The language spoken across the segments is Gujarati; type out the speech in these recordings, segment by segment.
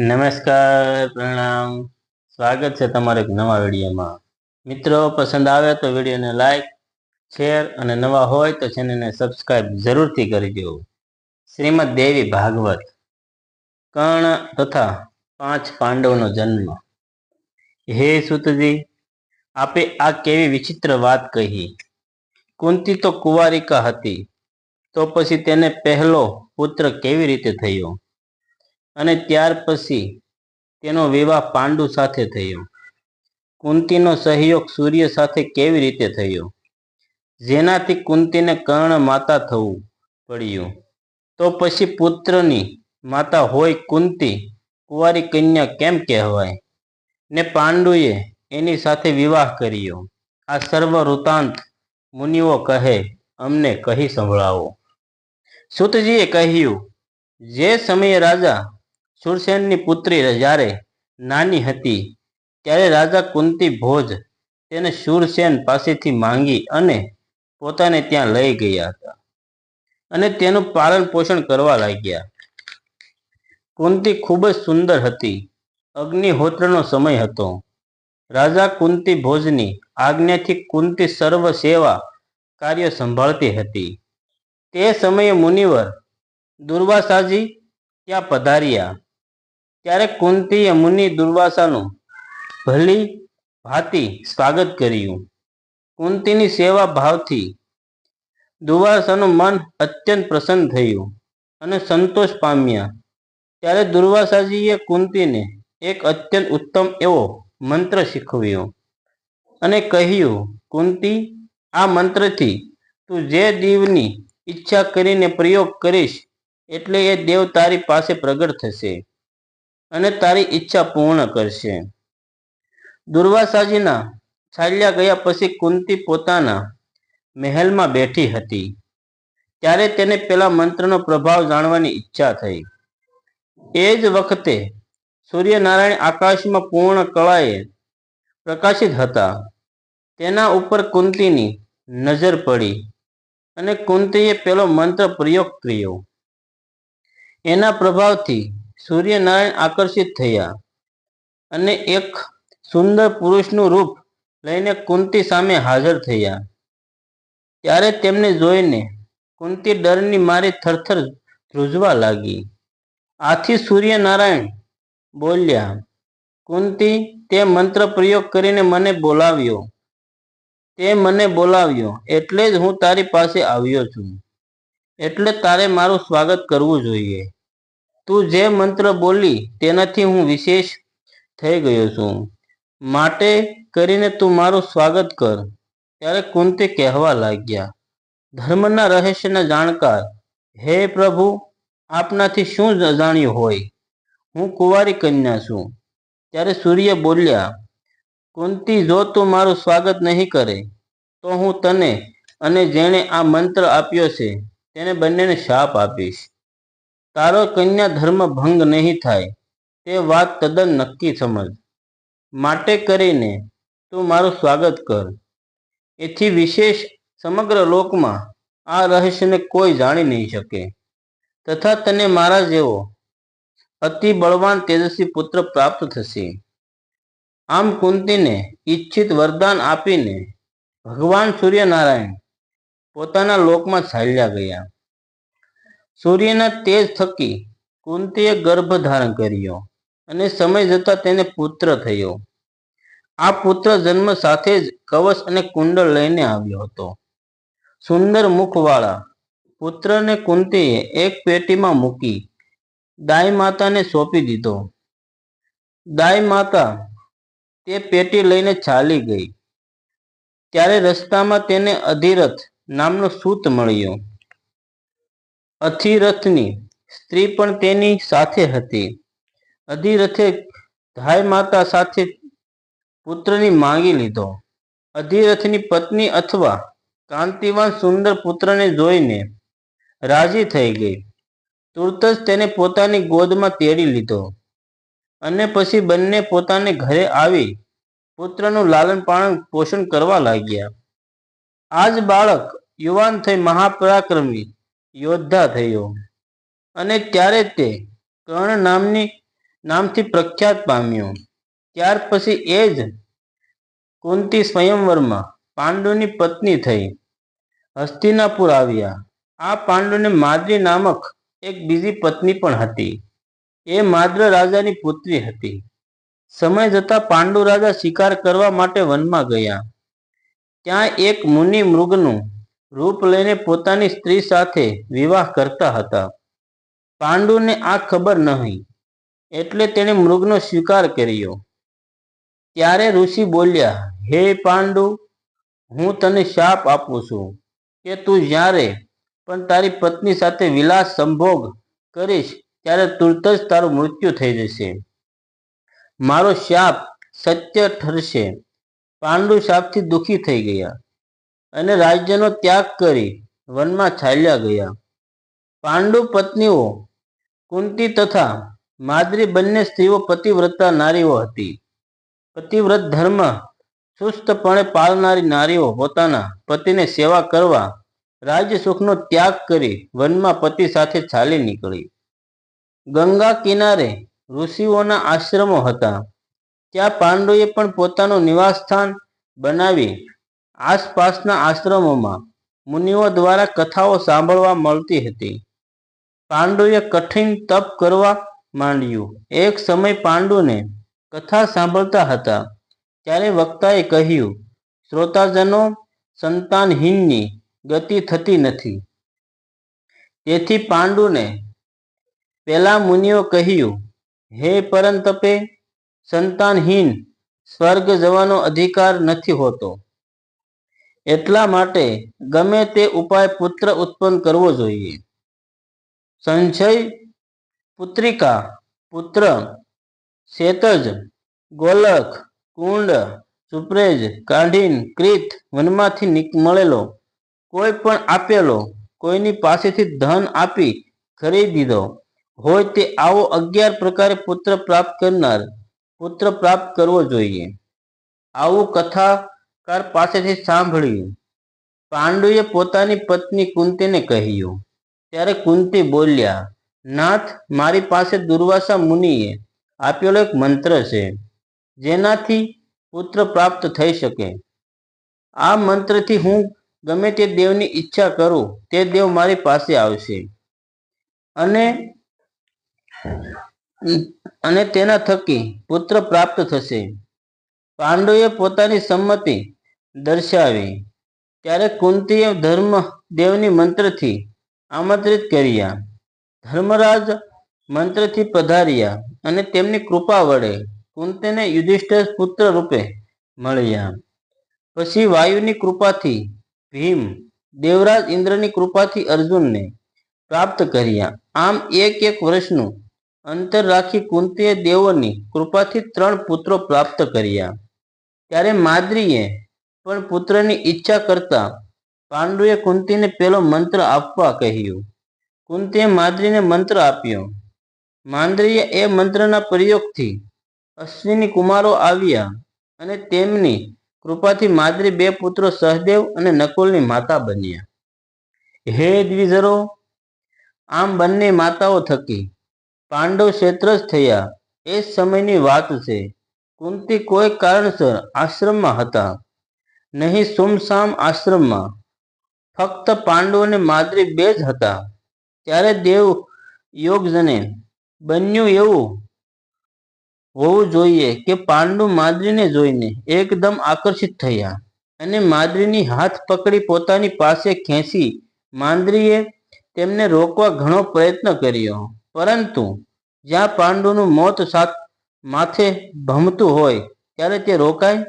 નમસ્કાર, પ્રણામ. સ્વાગત છે તમારા એક નવા વિડીયોમાં. મિત્રો, પસંદ આવે તો વિડીયોને લાઈક શેર અને નવા હોય તો ચેનલને સબસ્ક્રાઇબ જરૂરથી કરી દો શ્રીમદ દેવી ભાગવત, કર્ણ તથા પાંચ પાંડવનો જન્મ. હે સુતજી, આપે આ કેવી વિચિત્ર વાત કહી. કુંતી તો કુંવારિકા હતી. તો પછી તેને પહેલો પુત્ર કેવી રીતે થયો? અને ત્યાર પછી તેનો વિવાહ પાંડુ સાથે થયો. કુંતીનો સહયોગ સૂર્ય સાથે કેવી રીતે થયો? જેનાથી કુંતીને કર્ણ માતા થવું પડ્યું. તો પછી પુત્રની માતા હોય કુંતી, કુંવારી કન્યા કેમ કહેવાય? ને પાંડુએ એની સાથે વિવાહ કર્યો. આ સર્વ વૃતાંત મુનિઓ કહે, અમને કહી સંભળાવો. સુતજીએ કહ્યું, જે સમયે રાજા સુરસેનની પુત્રી જ્યારે નાની હતી, ત્યારે રાજા કુંતી ભોજ તેને સુરસેન પાસેથી માંગી અને પોતાને ત્યાં લઈ ગયા હતા અને તેનું પાલન પોષણ કરવા લાગ્યા. કુંતી ખૂબ જ સુંદર હતી. અગ્નિહોત્રનો સમય હતો. રાજા કુંતી ભોજની આજ્ઞાથી કુંતી સર્વ સેવા કાર્ય સંભાળતી હતી. તે સમયે મુનિવર દુર્વાસાજી ત્યાં પધાર્યા. ત્યારે કુંતીએ મુનિ દુર્વાસાનું ભલી ભાતી સ્વાગત કર્યું. કુંતીની સેવા ભાવથી દુર્વાસાનું મન અત્યંત પ્રસન્ન થયું અને સંતોષ પામ્યા. ત્યારે દુર્વાસાજીએ કુંતીને એક અત્યંત ઉત્તમ એવો મંત્ર શીખવ્યો અને કહ્યું, કુંતી, આ મંત્રથી તું જે દીવની ઈચ્છા કરીને પ્રયોગ કરીશ, એટલે એ દેવ તારી પાસે પ્રગટ થશે. અને તારી ઈચ્છા પૂર્ણ કરશે. દુર્વાસાજીના છાલ્યા ગયા પછી કુંતી પોતાના મહેલમાં બેઠી હતી. ત્યારે તેને પેલા મંત્રનો પ્રભાવ જાણવાની ઈચ્છા થઈ. એ જ વખતે સૂર્યનારાયણ આકાશમાં પૂર્ણ કળાએ પ્રકાશિત હતા. તેના ઉપર કુંતીની નજર પડી અને કુંતીએ પેલો મંત્ર પ્રયોગ કર્યો. એના પ્રભાવથી સૂર્યનારાયણ આકર્ષિત થયા અને એક સુંદર પુરુષનું રૂપ લઈને કુંતી સામે હાજર થયા. ત્યારે તેમને જોઈને કુંતી ડરની મારી થરથર ધ્રુજવા લાગી. આથી સૂર્યનારાયણ બોલ્યા, કુંતી, તે મંત્ર પ્રયોગ કરીને મને બોલાવ્યો. તે મને બોલાવ્યો એટલે જ હું તારી પાસે આવ્યો છું. એટલે તારે મારું સ્વાગત કરવું જોઈએ. તું જે મંત્ર બોલી તેનાથી હું વિશેષ થઈ ગયો છું. માટે કરીને તું મારું સ્વાગત કર. ત્યારે કુંતી કહેવા લાગ્યા, ધર્મના રહસ્યના જાણકાર, હે પ્રભુ, આપનાથી શું જાણ્યું હોય? હું કુંવારી કન્યા છું. ત્યારે સૂર્ય બોલ્યા, કુંતી, જો તું મારું સ્વાગત નહીં કરે, તો હું તને અને જેણે આ મંત્ર આપ્યો છે, તેને બંનેને શાપ આપીશ. તારો કન્યા ધર્મ ભંગ નહીં થાય, તે વાત તદ્દન નક્કી સમજ. માટે કરીને તું મારું સ્વાગત કર. એથી વિશેષ સમગ્ર લોકમાં આ રહસ્યને કોઈ જાણી નહીં શકે. તથા તને મારા જેવો અતિ બળવાન તેજસ્વી પુત્ર પ્રાપ્ત થશે. આમ કુંતીને ઈચ્છિત વરદાન આપીને ભગવાન સૂર્યનારાયણ પોતાના લોકમાં ચાલ્યા ગયા. સૂર્યના તેજ થકી કુંતીએ ગર્ભ ધારણ કર્યો અને સમય જતા તેને પુત્ર થયો. આ પુત્ર જન્મ સાથે જ કવચ અને કુંડળ લઈને આવ્યો હતો. સુંદર મુખવાળા, પુત્રને કુંતીએ એક પેટીમાં મૂકી દાઈ માતાને સોંપી દીધો. દાઈ માતા તે પેટી લઈને ચાલી ગઈ. ત્યારે રસ્તામાં તેને અધિરથ નામનો સૂત મળ્યો. અથિરથની સ્ત્રી પણ તેની સાથે હતી. અધિરથે ધાય માતા સાથે પુત્રની માંગી લીધો. અધિરથની પત્ની અથવા કાંતિવાન સુંદર પુત્રને જોઈને રાજી થઈ ગઈ. તુરત જ તેને પોતાની ગોદમાં તેડી લીધો અને પછી બંને પોતાને ઘરે આવી પુત્રનું લાલન પાલન પોષણ કરવા લાગ્યા. આજ બાળક યુવાન થઈ મહાપરાક્રમી યોદ્ધા થયો. અને ત્યારે તે કર્ણ નામની, નામથી પ્રખ્યાત પામ્યો. ત્યાર પછી એ જ કુંતી સ્વયંવરમાં પાંડુની પત્ની થઈ. હસ્તિનાપુર આવ્યા. આ પાંડુને માદ્રી નામક એક બીજી પત્ની પણ હતી. એ માદ્ર રાજાની પુત્રી હતી. સમય જતા પાંડુ રાજા શિકાર કરવા માટે વનમાં ગયા. ત્યાં એક મુનિ મૃગનું રૂપ લઈને પોતાની સ્ત્રી સાથે વિવાહ કરતા હતા. પાંડુને આ ખબર નહીં એટલે તેણે મૃગનો સ્વીકાર કર્યો. ત્યારે ઋષિ બોલ્યા, હે પાંડુ, હું તને શાપ આપું છું કે તું જ્યારે પણ તારી પત્ની સાથે વિલાસ સંભોગ કરીશ, ત્યારે તુરત જ તારું મૃત્યુ થઈ જશે. મારો શાપ સત્ય ઠરશે. પાંડુ શાપથી દુઃખી થઈ ગયા. અને રાજ્યનો ત્યાગ કરી વનમાં ચાલ્યા ગયા. પાંડુ પત્નીઓ કુંતી તથા માદ્રી બંને સ્ત્રીઓ પતિવ્રતા નારીઓ હતી. પતિવ્રત ધર્મ સુસ્તપણે પાળનારી નારીઓ પોતાના પતિને સેવા કરવા રાજ્ય સુખનો ત્યાગ કરી વનમાં પતિ સાથે ચાલી નીકળી. ગંગા કિનારે ઋષિઓના આશ્રમો હતા. ત્યાં પાંડુએ પણ પોતાનું નિવાસસ્થાન બનાવી આસપાસના આશ્રમોમાં મુનિઓ દ્વારા કથાઓ સાંભળવા મળતી હતી. પાંડુએ કઠિન તપ કરવા માંડ્યું. એક સમય પાંડુને કથા સાંભળતા હતા. ત્યારે વક્તાએ કહ્યું, શ્રોતાજનો સંતાનહીનની ગતિ થતી નથી. તેથી પાંડુને પેલા મુનિઓ કહ્યું, હે પરંતપે સંતાનહીન સ્વર્ગ જવાનો અધિકાર નથી હોતો. એટલા માટે ગમે તે ઉપાય પુત્ર ઉત્પન્ન કરવો જોઈએ. સંશય, પુત્રિકા, પુત્ર, શેતજ, ગોલક, કુંડ, સુપ્રેજ, કાઢીન, ક્રિત વનમાંથી મળેલો, કોઈ પણ આપેલો, કોઈની પાસેથી ધન આપી ખરીદીધો હોય તે આવો અગિયાર પ્રકારે પુત્ર પ્રાપ્ત કરનાર પુત્ર પ્રાપ્ત કરવો જોઈએ. આવું કથાકાર પાસેથી સાંભળ્યું. પાંડુએ પોતાની પત્ની કુંતીને કહ્યું. ત્યારે કુંતી બોલ્યા, નાથ, મારી પાસે દુર્વાસા મુનિએ આપેલો એક મંત્ર છે, જેનાથી પુત્ર પ્રાપ્ત થઈ શકે. આ મંત્રથી હું ગમે તે દેવની ઈચ્છા કરું, તે દેવ મારી પાસે આવશે. અને અને તેના થકી પુત્ર પ્રાપ્ત થશે. પાંડુએ પોતાની સંમતિ દર્શાવી. ત્યારે કુંતીએ ધર્મ દેવની મંત્રથી આમંત્રિત કર્યા. ધર્મરાજ મંત્રથી પધાર્યા અને તેમની કૃપા વડે કુંતીને યુધિષ્ઠિર પુત્ર રૂપે મળ્યા. પછી વાયુની કૃપાથી ભીમ, દેવરાજ ઇન્દ્રની કૃપાથી અર્જુનને પ્રાપ્ત કર્યા. આમ એક એક વર્ષનું અંતર રાખી કુંતીએ દેવોની કૃપાથી ત્રણ પુત્રો પ્રાપ્ત કર્યા. ત્યારે માદ્રીએ પણ પુત્રની ઈચ્છા કરતા પાંડુએ કુંતીને પેલો મંત્ર આપવા કહ્યું. કુંતીએ માદ્રીને મંત્ર આપ્યો. માંદ્રીએ એ મંત્રના પ્રયોગથી અશ્વિની કુમારો આવ્યા અને તેમની કૃપાથી માદ્રી બે પુત્રો સહદેવ અને નકુલની માતા બન્યા. હે દ્વિજરો, આમ બંને માતાઓ થકી પાંડવ ક્ષેત્રજ થયા. એ સમયની વાત છે. કુંતી કોઈ કારણસર આશ્રમમાં હતા. નહીં સુમસામ આશ્રમમાં. ફક્ત પાંડુ અને માદ્રી બે જ હતા. ત્યારે દેવ યોગજને બન્યું એવું હોવું જોઈએ કે પાંડુ માદ્રીને જોઈને એકદમ આકર્ષિત થયા અને માદ્રીની હાથ પકડી પોતાની પાસે ખેંચી માંદ્રીએ તેમને રોકવા ઘણો પ્રયત્ન કર્યો. પરંતુ જ્યાં પાંડુનું મોત માથે ભમતું હોય, ત્યારે તે રોકાય?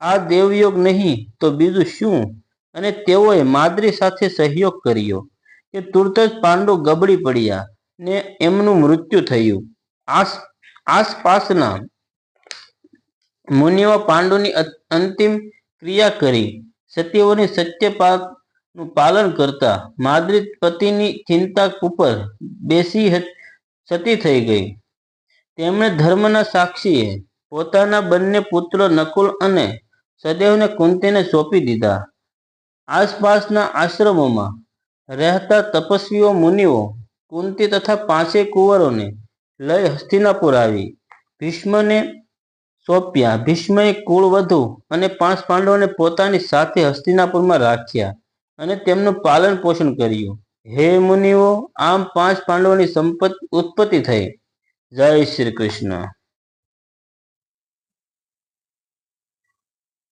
આ દેવયોગ નહીં, તો બીજું શું? અને તેઓએ માદ્રી સાથે સહયોગ કર્યો કે તુરત જ પાંડુ ગબડી પડ્યા ને એમનું મૃત્યુ થયું. આસ, આસપાસના મુનિઓ પાંડુની અંતિમ ક્રિયા કરી. સતીઓની સત્યપાતનું પાલન કરતા માદ્રી પતિની ચિંતા ઉપર બેસી સતી થઈ ગઈ. તેમણે ધર્મના સાક્ષીએ પોતાના બંને પુત્રો નકુલ અને સદેવને કુંતીને સોંપી દીધા. આસપાસના આશ્રમોમાં રહેતા તપસ્વીઓ, મુનિઓ, કુંતી તથા પાંચે કુંવરોને લઈ હસ્તિનાપુર આવી. ભીષ્મને સોંપ્યા. ભીષ્મએ કુળવધુ અને પાંચ પાંડવોને પોતાની સાથે હસ્તિનાપુરમાં રાખ્યા અને તેમનું પાલન પોષણ કર્યું. હે મુનિઓ, આમ પાંચ પાંડવોની સંપત્તિ ઉત્પત્તિ થઈ. જય શ્રી કૃષ્ણ